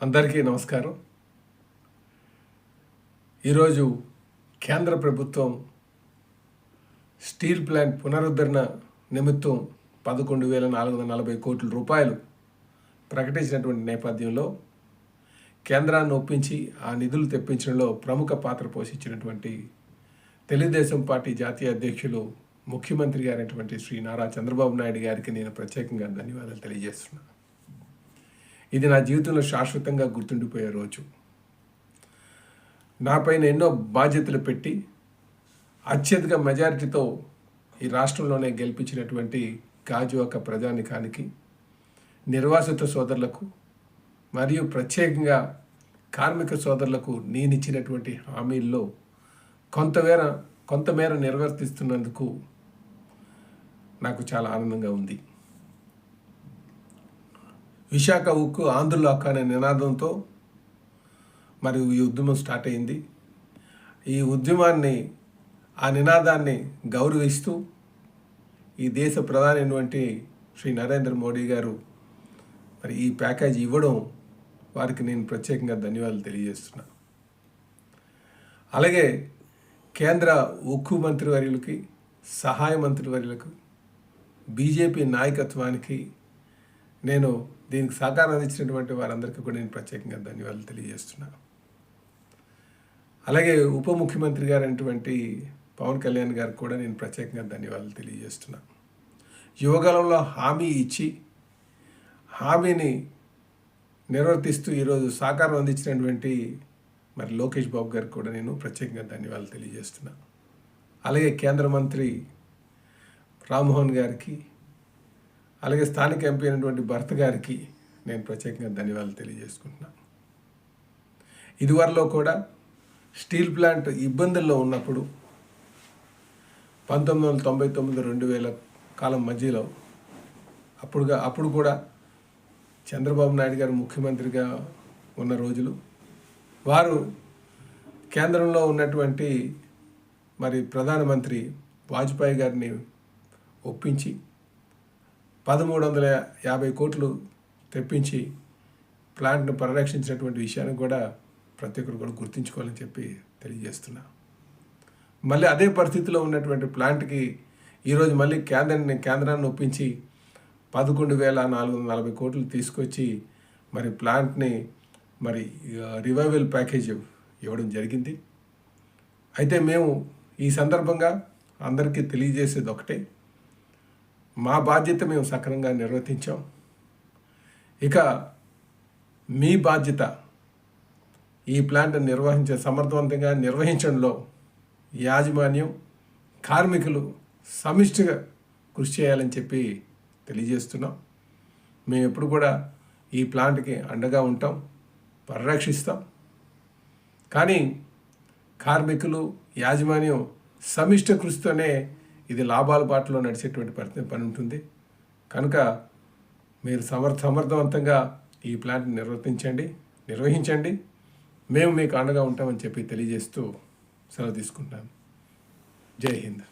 అందరికీ నమస్కారం. ఈరోజు కేంద్ర ప్రభుత్వం స్టీల్ ప్లాంట్ పునరుద్ధరణ నిమిత్తం పదకొండు వేల నాలుగు వందల నలభై కోట్ల రూపాయలు ప్రకటించినటువంటి నేపథ్యంలో కేంద్రాన్ని ఒప్పించి ఆ నిధులు తెప్పించడంలో ప్రముఖ పాత్ర పోషించినటువంటి తెలుగుదేశం పార్టీ జాతీయ అధ్యక్షులు ముఖ్యమంత్రి గారైనటువంటి శ్రీ నారా చంద్రబాబు నాయుడు గారికి నేను ప్రత్యేకంగా ధన్యవాదాలు తెలియజేస్తున్నాను. ఇది నా జీవితంలో శాశ్వతంగా గుర్తుండిపోయే రోజు. నాపైన ఎన్నో బాధ్యతలు పెట్టి అత్యధిక మెజారిటీతో ఈ రాష్ట్రంలోనే గెలిపించినటువంటి గాజు ఒక ప్రజానికానికి నిర్వాసిత సోదరులకు మరియు ప్రత్యేకంగా కార్మిక సోదరులకు నేను ఇచ్చినటువంటి హామీల్లో కొంతమేర కొంతమేర నిర్వర్తిస్తున్నందుకు నాకు చాలా ఆనందంగా ఉంది. విశాఖ ఉక్కు ఆంధ్రుల హక్కు అనే నినాదంతో మరి ఈ ఉద్యమం స్టార్ట్ అయింది. ఈ ఉద్యమాన్ని ఆ నినాదాన్ని గౌరవిస్తూ ఈ దేశ ప్రధాని శ్రీ నరేంద్ర మోడీ గారు మరి ఈ ప్యాకేజీ ఇవ్వడం వారికి నేను ప్రత్యేకంగా ధన్యవాదాలు తెలియజేస్తున్నా. అలాగే కేంద్ర ఉక్కు మంత్రివర్యులకి సహాయ మంత్రివర్యులకు బీజేపీ నాయకత్వానికి నేను దీనికి సహకారం అందించినటువంటి వారందరికీ కూడా నేను ప్రత్యేకంగా ధన్యవాదాలు తెలియజేస్తున్నాను. అలాగే ఉప ముఖ్యమంత్రి గారైనటువంటి పవన్ కళ్యాణ్ గారికి కూడా నేను ప్రత్యేకంగా ధన్యవాదాలు తెలియజేస్తున్నాను యువకాలంలో హామీ ఇచ్చి హామీని నిర్వర్తిస్తూ ఈరోజు సహకారం అందించినటువంటి మరి లోకేష్ బాబు గారికి కూడా నేను ప్రత్యేకంగా ధన్యవాదాలు తెలియజేస్తున్నాను అలాగే కేంద్ర మంత్రి రామ్మోహన్ గారికి అలాగే స్థానిక ఎంపీ అయినటువంటి భర్త గారికి నేను ప్రత్యేకంగా ధన్యవాదాలు తెలియజేసుకుంటున్నాను ఇదివరలో కూడా స్టీల్ ప్లాంట్ ఇబ్బందుల్లో ఉన్నప్పుడు పంతొమ్మిది వందల తొంభై తొమ్మిది రెండు వేల కాలం మధ్యలో అప్పుడుగా అప్పుడు కూడా చంద్రబాబు నాయుడు గారు ముఖ్యమంత్రిగా ఉన్న రోజులు వారు కేంద్రంలో ఉన్నటువంటి మరి ప్రధానమంత్రి వాజ్పేయి గారిని ఒప్పించి పదమూడు వందల యాభై కోట్లు తెప్పించి ప్లాంట్ను పరిరక్షించినటువంటి విషయాన్ని కూడా ప్రతి ఒక్కరు కూడా గుర్తుంచుకోవాలని చెప్పి తెలియజేస్తున్నా. మళ్ళీ అదే పరిస్థితిలో ఉన్నటువంటి ప్లాంట్కి ఈరోజు మళ్ళీ కేంద్రాన్ని కేంద్రాన్ని ఒప్పించి పదకొండు వేల నాలుగు వందల నలభై కోట్లు తీసుకొచ్చి మరి ప్లాంట్ని మరి రివైవల్ ప్యాకేజ్ ఇవ్వడం జరిగింది. అయితే మేము ఈ సందర్భంగా అందరికీ తెలియజేసేది ఒకటే. మా బాధ్యత మేము సక్రమంగా నిర్వర్తించాం. ఇక మీ బాధ్యత ఈ ప్లాంట్ నిర్వహించే సమర్థవంతంగా నిర్వహించడంలో యాజమాన్యం కార్మికులు సమిష్టిగా కృషి చేయాలని చెప్పి తెలియజేస్తున్నాం. మేము ఎప్పుడు కూడా ఈ ప్లాంట్కి అండగా ఉంటాం పరిరక్షిస్తాం. కానీ కార్మికులు యాజమాన్యం సమిష్ట కృషితోనే ఇది లాభాల బాటలో నడిచేటువంటి పరిస్థితి పని ఉంటుంది. కనుక మీరు సమర్థ సమర్థవంతంగా ఈ ప్లాంట్ నిర్వర్తించండి నిర్వహించండి. మేము మీకు అండగా ఉంటామని చెప్పి తెలియజేస్తూ సెలవు తీసుకుంటాను జై హింద్.